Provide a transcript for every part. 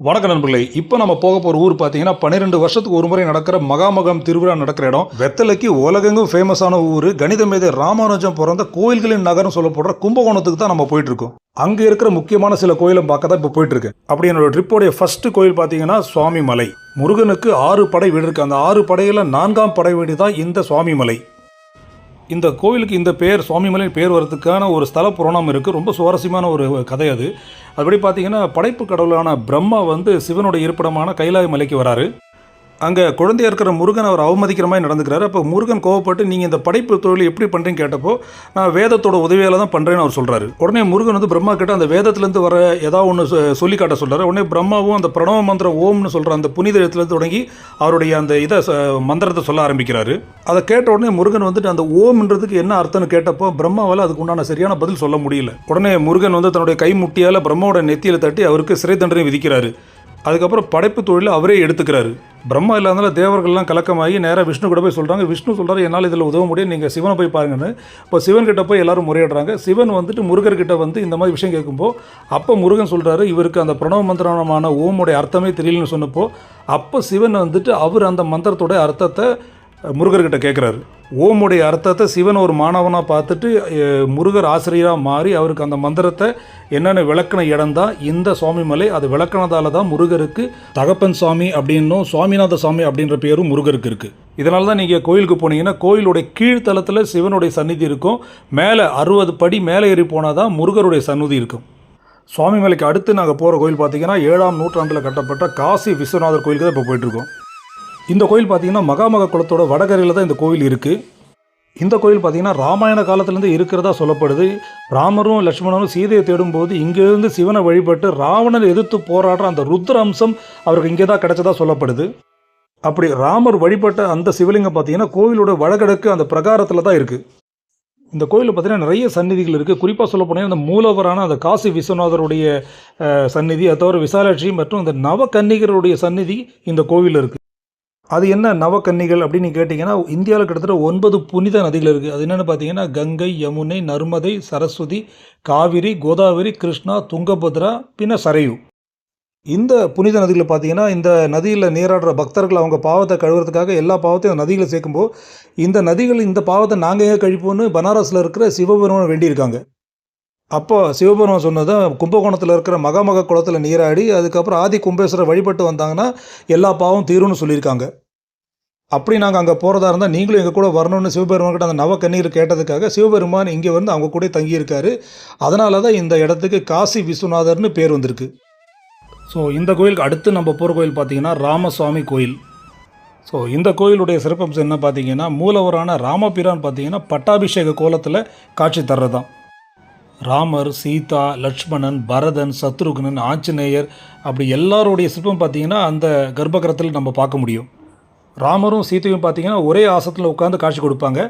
வணக்க நண்பர்களே. இப்போ நம்ம போக போகிற ஊர் பார்த்தீங்கன்னா பன்னிரெண்டு வருஷத்துக்கு ஒரு முறை நடக்கிற மகாமகம் திருவிழா நடக்கிற இடம். வெத்தலைக்கு உலகெங்கும் ஃபேமஸான ஊர். கணித மேதை ராமானுஜம் பிறந்த கோயில்களின் நகரம் சொல்லப்படுற கும்பகோணத்துக்கு தான் நம்ம போயிட்டு இருக்கோம். அங்கே இருக்கிற முக்கியமான சில கோயிலை பார்க்க தான் இப்போ போயிட்டு இருக்கேன் அப்படி என்னோட ட்ரிப்போடைய ஃபர்ஸ்ட் கோயில் பார்த்தீங்கன்னா சுவாமி மலை முருகனுக்கு ஆறு படை வீடு இருக்கு. அந்த ஆறு படையில் நான்காம் படை வீடு தான் இந்த சுவாமி மலை இந்த கோவிலுக்கு இந்த பேர் சுவாமிமலை பேர் வரதுக்கான ஒரு ஸ்தல புராணம் இருக்குது ரொம்ப சுவாரஸ்யமான ஒரு கதை அது. அதுபடி பார்த்தீங்கன்னா படைப்பு கடவுளான பிரம்மா வந்து சிவனுடைய இருப்பிடமான கைலாய மலைக்கு வராரு. அங்கே குழந்தையாக இருக்கிற முருகன் அவர் அவமதிக்கிற மாதிரி நடந்துக்கிறாரு. அப்போ முருகன் கோவப்பட்டு நீங்கள் இந்த படைப்பு தொழில் எப்படி பண்ணுறீங்க கேட்டப்போ நான் வேதத்தோட உதவியால் தான் பண்ணுறேன்னு அவர் சொல்கிறாரு உடனே முருகன் வந்து பிரம்மா கிட்ட அந்த வேதத்துலேருந்து வர ஏதாவது ஒன்று சொல்லி காட்ட சொல்கிறாரு உடனே பிரம்மாவும் அந்த பிரணவ மந்திரம் ஓம்னு சொல்கிற அந்த புனித இடத்துலேருந்து தொடங்கி அவருடைய அந்த இதை ச- மந்திரத்தை சொல்ல ஆரம்பிக்கிறாரு. அதை கேட்ட உடனே முருகன் வந்துட்டு அந்த ஓம்ன்றதுக்கு என்ன அர்த்தம்னு கேட்டப்போ பிரம்மாவால் அதுக்கு உண்டான சரியான பதில் சொல்ல முடியல. உடனே முருகன் வந்து தன்னுடைய கை முட்டியால் பிரம்மாவோட நெத்தியில் தட்டி அவருக்கு சிறை தண்டனை விதிக்கிறாரு. அதுக்கப்புறம் படைப்பு தொழிலை அவரே எடுத்துக்கிறாரு. பிரம்மா இல்லாதனால தேவர்கள்லாம் கலக்கமாகி நேராக விஷ்ணு கூட போய் சொல்கிறாங்க விஷ்ணு சொல்கிறார் என்னால் இதில் உதவ முடியும் நீங்கள் சிவனை போய் பாருங்கன்னு. இப்போ சிவன் கிட்ட போய் எல்லாரும் முறையிடுறாங்க. சிவன் வந்துட்டு முருகர்கிட்ட வந்து இந்த மாதிரி விஷயம் கேட்கும்போது அப்போ முருகன் சொல்கிறாரு இவருக்கு அந்த பிரணவ மந்திரமான ஓமுடைய அர்த்தமே தெரியலன்னு சொன்னப்போ அப்போ சிவன் வந்துட்டு அவர் அந்த மந்திரத்தோட அர்த்தத்தை முருகர்கிட்ட கேட்குறாரு. ஓமுடைய அர்த்தத்தை சிவன் ஒரு மாணவனாக பார்த்துட்டு முருகர் ஆசிரியராக மாறி அவருக்கு அந்த மந்திரத்தை என்னென்ன விளக்கின இடம் தான் இந்த சுவாமிமலை அது விளக்கினதால தான் முருகருக்கு தகப்பன் சுவாமி அப்படின்னும் சுவாமிநாத சுவாமி அப்படின்ற பேரும் முருகருக்கு இருக்குது இதனால தான் நீங்கள் கோயிலுக்கு போனீங்கன்னா கோயிலுடைய கீழ்த்தளத்தில் சிவனுடைய சந்நிதி இருக்கும். மேலே அறுபது படி மேலே ஏறி போனால் தான் முருகருடைய சந்நிதி இருக்கும். சுவாமிமலைக்கு அடுத்து நாங்கள் போகிற கோயில் பார்த்தீங்கன்னா ஏழாம் நூற்றாண்டில் கட்டப்பட்ட காசி விஸ்வநாதர் கோயிலுக்கு தான் இப்போ போயிட்டுருக்கோம் இந்த கோயில் பார்த்தீங்கன்னா மகாமக குளத்தோட வடகரையில் தான் இந்த கோயில் இருக்குது இந்த கோயில் பார்த்தீங்கன்னா ராமாயண காலத்துலேருந்து இருக்கிறதா சொல்லப்படுது. ராமரும் லக்ஷ்மணரும் சீதையை தேடும்போது இங்கேருந்து சிவனை வழிபட்டு ராவணனை எதிர்த்து போராடுற அந்த ருத்ர அம்சம் அவருக்கு இங்கே தான் கிடச்சதா சொல்லப்படுது. அப்படி ராமர் வழிபட்ட அந்த சிவலிங்கம் பார்த்தீங்கன்னா கோவிலோட வடகிழக்கு அந்த பிரகாரத்தில் தான் இருக்குது இந்த கோயிலில் பார்த்தீங்கன்னா நிறைய சந்நிதிகள் இருக்குது குறிப்பாக சொல்ல போனால் அந்த மூலவரான அந்த காசி விஸ்வநாதருடைய சந்நிதி அது தவிர விசாலாட்சி மற்றும் இந்த நவகன்னிகருடைய சந்நிதி இந்த கோவிலில் இருக்குது அது என்ன நவக்கன்னிகள் அப்படின்னு கேட்டிங்கன்னா இந்தியாவில் கிட்டத்தட்ட ஒன்பது புனித நதிகள் இருக்குது அது என்னென்னு பார்த்தீங்கன்னா கங்கை யமுனை நர்மதை சரஸ்வதி காவிரி கோதாவரி கிருஷ்ணா துங்கபத்ரா பின்ன சரையு. இந்த புனித நதிகளை பார்த்தீங்கன்னா இந்த நதியில் நீராடுற பக்தர்கள் அவங்க பாவத்தை கழுவுறதுக்காக எல்லா பாவத்தையும் அந்த நதியில் சேர்க்கும்போது இந்த நதிகள் இந்த பாவத்தை நாங்கள் ஏன் கழிப்போம்னு பனாரஸில் இருக்கிற சிவபெருமான் வேண்டியிருக்காங்க. அப்போ சிவபெருமான் சொன்னது கும்பகோணத்தில் இருக்கிற மகாமக குளத்தில் நீராடி அதுக்கப்புறம் ஆதி கும்பேஸ்வரர் வழிபட்டு வந்தாங்கன்னா எல்லா பாவம் தீரும்னு சொல்லியிருக்காங்க. அப்படி நாங்கள் அங்கே போகிறதா இருந்தால் நீங்களும் எங்கள் கூட வரணும்னு சிவபெருமான்கிட்ட அந்த நவ கண்ணீர் கேட்டதுக்காக சிவபெருமான் இங்கே வந்து அவங்க கூட தங்கியிருக்காரு. அதனால தான் இந்த இடத்துக்கு காசி விஸ்வநாதர்னு பேர் வந்திருக்கு. ஸோ இந்த கோயிலுக்கு அடுத்து நம்ம போகிற கோயில் பார்த்தீங்கன்னா ராமசுவாமி கோயில். ஸோ இந்த கோயிலுடைய சிறப்பம்சம் என்ன பார்த்தீங்கன்னா மூலவரான ராமபிரான் பார்த்தீங்கன்னா பட்டாபிஷேக கோலத்தில் காட்சி தர்றதான். ராமர் சீதா லக்ஷ்மணன் பரதன் சத்ருகனன் ஆஞ்சநேயர் அப்படி எல்லாருடைய சிற்பம் பார்த்தீங்கன்னா அந்த கர்ப்பகிரத்தில் நம்ம பார்க்க முடியும். ராமரும் சீதையும் பார்த்தீங்கன்னா ஒரே ஆசத்தில் உட்காந்து காட்சி கொடுப்பாங்க.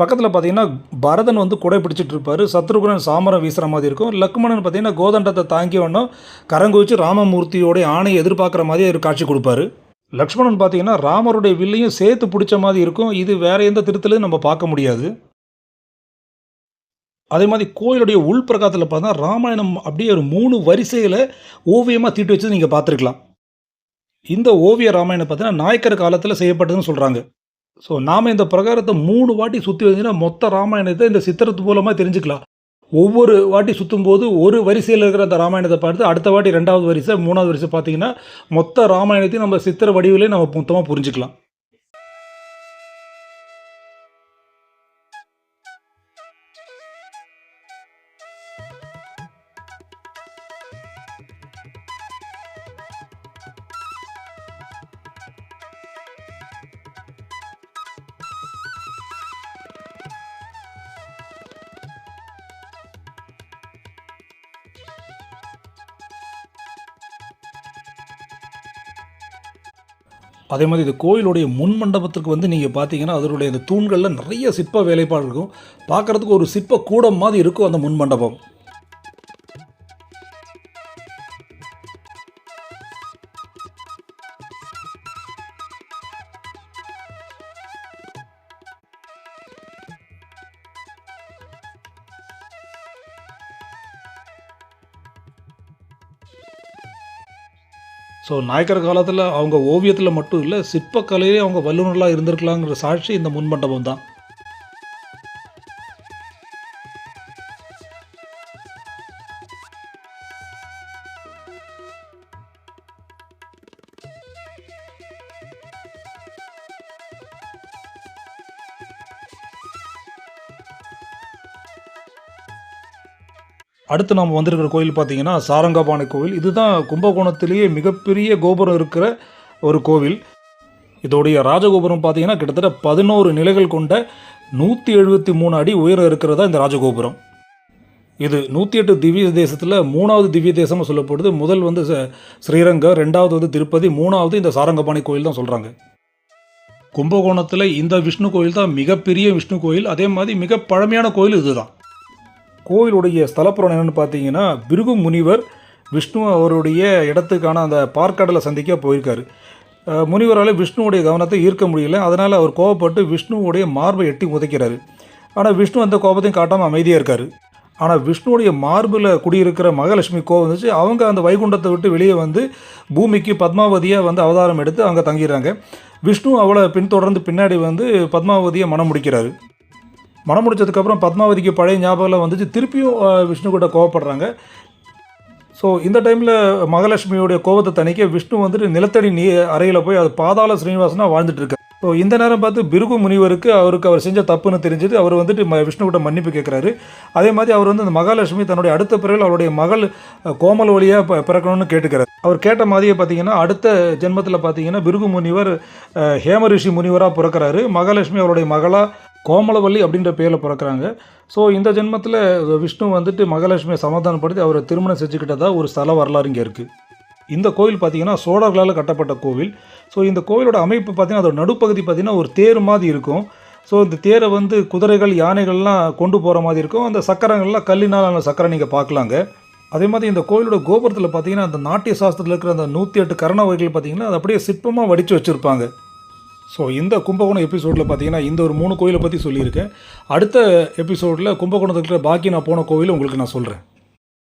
பக்கத்தில் பார்த்தீங்கன்னா பரதன் வந்து குடை பிடிச்சிட்டு இருப்பார். சத்ருகுணன் சாமரம் வீசுகிற மாதிரி இருக்கும். லக்மணன் பார்த்தீங்கன்னா கோதண்டத்தை தாங்கி ஒன்றும் கரங்குவிச்சு ராமமூர்த்தியோடைய ஆணையை எதிர்பார்க்குற மாதிரி ஒரு காட்சி கொடுப்பாரு. லக்ஷ்மணன் பார்த்தீங்கன்னா ராமருடைய வில்லையும் சேர்த்து பிடிச்ச மாதிரி இருக்கும். இது வேறு எந்த திருத்தலையும் நம்ம பார்க்க முடியாது. அதே மாதிரி கோயிலுடைய உள்பிரகாரத்தில் பார்த்தா ராமாயணம் அப்படியே ஒரு மூணு வரிசையில் ஓவியமாக தீட்டி வச்சு நீங்கள் பார்த்துருக்கலாம். இந்த ஓவிய ராமாயணம் பார்த்தீங்கன்னா நாயக்கர் காலத்தில் செய்யப்பட்டதுன்னு சொல்கிறாங்க ஸோ நாம் இந்த பிரகாரத்தை மூணு வாட்டி சுற்றி வந்தீங்கன்னா மொத்த ராமாயணத்தை இந்த சித்திரத்து மூலமாக தெரிஞ்சுக்கலாம். ஒவ்வொரு வாட்டி சுற்றும் போது ஒரு வரிசையில் இருக்கிற அந்த ராமாயணத்தை பார்த்து அடுத்த வாட்டி ரெண்டாவது வரிசை மூணாவது வரிசை பார்த்தீங்கன்னா மொத்த ராமாயணத்தையும் நம்ம சித்திர வடிவிலே நம்ம மொத்தமாக புரிஞ்சுக்கலாம். அதே மாதிரி இந்த கோயிலுடைய முன் மண்டபத்துக்கு வந்து நீங்கள் பார்த்தீங்கன்னா அதனுடைய இந்த தூண்களில் நிறைய சிற்ப வேலைப்பாடு இருக்கும். பார்க்குறதுக்கு ஒரு சிற்ப கூடம் மாதிரி இருக்கும் அந்த முன் மண்டபம். ஸோ நாயக்கர் காலத்தில் அவங்க ஓவியத்தில் மட்டும் இல்லை சிற்பக்கலையிலே அவங்க வல்லுநர்களாக இருந்திருக்கலாங்கிற சாட்சி இந்த முன்மண்டபம் தான் அடுத்து நம்ம வந்திருக்கிற கோயில் பார்த்தீங்கன்னா சாரங்கபாணி கோவில். இதுதான் கும்பகோணத்திலேயே மிகப்பெரிய கோபுரம் இருக்கிற ஒரு கோவில். இதோடைய ராஜகோபுரம் பார்த்தீங்கன்னா கிட்டத்தட்ட பதினோரு நிலைகள் கொண்ட நூற்றி எழுபத்தி மூணு அடி உயரம் இருக்கிறதா இந்த ராஜகோபுரம். இது நூற்றி எட்டு திவ்ய தேசத்தில் மூணாவது திவ்ய தேசமாக சொல்லப்படுது. முதல் வந்து ஸ்ரீரங்கம் ரெண்டாவது வந்து திருப்பதி மூணாவது இந்த சாரங்கபாணி கோயில் தான் சொல்கிறாங்க கும்பகோணத்தில் இந்த விஷ்ணு கோயில் தான் மிகப்பெரிய விஷ்ணு கோயில். அதே மாதிரி மிக பழமையான கோயில் இதுதான். கோவிலுடைய ஸ்தலப்புறம் என்னென்னு பார்த்தீங்கன்னா பிருகு முனிவர் விஷ்ணு அவருடைய இடத்துக்கான அந்த பார்க்கடலை சந்திக்க போயிருக்காரு. முனிவரால் விஷ்ணுவுடைய கவனத்தை ஈர்க்க முடியல. அதனால் அவர் கோவப்பட்டு விஷ்ணுவுடைய மார்பை எட்டி உதைக்கிறாரு. ஆனால் விஷ்ணு அந்த கோபத்தையும் காட்டாமல் அமைதியாக இருக்கார். ஆனால் விஷ்ணுவுடைய மார்பில் குடியிருக்கிற மகாலட்சுமி கோவம் வந்துச்சு. அவங்க அந்த வைகுண்டத்தை விட்டு வெளியே வந்து பூமிக்கு பத்மாவதியாக வந்து அவதாரம் எடுத்து அங்கே தங்கிடுறாங்க. விஷ்ணு அவளை பின்தொடர்ந்து பின்னாடி வந்து பத்மாவதியை மனம் முடிக்கிறாரு. மனம் முடிச்சதுக்கப்புறம் பத்மாவதிக்கு பழைய ஞாபகம் வந்துச்சு. திருப்பியும் விஷ்ணு கூட கோவப்படுறாங்க. ஸோ இந்த டைமில் மகாலட்சுமியோடைய கோபத்தை தணிக்க விஷ்ணு வந்துட்டு நிலத்தடி நீ அறையில் போய் அது பாதாள ஸ்ரீனிவாசனா வாழ்ந்துட்டு இருக்காரு ஸோ இந்த நேரம் பார்த்து பிருகு முனிவருக்கு அவருக்கு அவர் செஞ்ச தப்புன்னு தெரிஞ்சது. அவர் வந்துட்டு ம விஷ்ணு கூட மன்னிப்பு கேட்குறாரு அதே மாதிரி அவர் வந்து அந்த மகாலட்சுமி தன்னுடைய அடுத்த பிறகு அவருடைய மகள் கோமல் வழியாக ப பிறக்கணும்னு கேட்டுக்கிறார். அவர் கேட்ட மாதிரியே பார்த்தீங்கன்னா அடுத்த ஜென்மத்தில் பார்த்தீங்கன்னா பிருகு முனிவர் ஹேமரிஷி முனிவராக பிறக்கிறாரு. மகாலட்சுமி அவருடைய மகளாக கோமலவல்லி அப்படின்ற பேரில் பிறக்கிறாங்க. ஸோ இந்த ஜென்மத்தில் விஷ்ணு வந்துட்டு மகாலட்சுமியை சமாதானப்படுத்தி அவரை திருமணம் செஞ்சுக்கிட்டதா ஒரு ஸ்தல வரலாறு இங்கே இருக்குது இந்த கோவில் பார்த்தீங்கன்னா சோழர்களால் கட்டப்பட்ட கோவில். ஸோ இந்த கோவிலோட அமைப்பு பார்த்திங்கன்னா அதோட நடுப்பகுதி பார்த்திங்கன்னா ஒரு தேர் மாதிரி இருக்கும். ஸோ இந்த தேரை வந்து குதிரைகள் யானைகள்லாம் கொண்டு போகிற மாதிரி இருக்கும். அந்த சக்கரங்கள்லாம் கல்லினால் ஆன சக்கரம் நீங்கள் பார்க்கலாங்க. அதே மாதிரி இந்த கோயிலோட கோபுரத்தில் பார்த்தீங்கன்னா அந்த நாட்டிய சாஸ்திரத்தில் இருக்கிற அந்த நூற்றி எட்டு கரண வகைகள் பார்த்தீங்கன்னா அது அப்படியே சிற்பமாக வடித்து வச்சுருப்பாங்க. ஸோ இந்த கும்பகோணம் எபிசோடில் பார்த்தீங்கன்னா இந்த ஒரு மூணு கோயிலை பற்றி சொல்லியிருக்கேன். அடுத்த எபிசோடில் கும்பகோணத்தில் இருக்கிற பாக்கி நான் போன கோவில் உங்களுக்கு நான் சொல்கிறேன்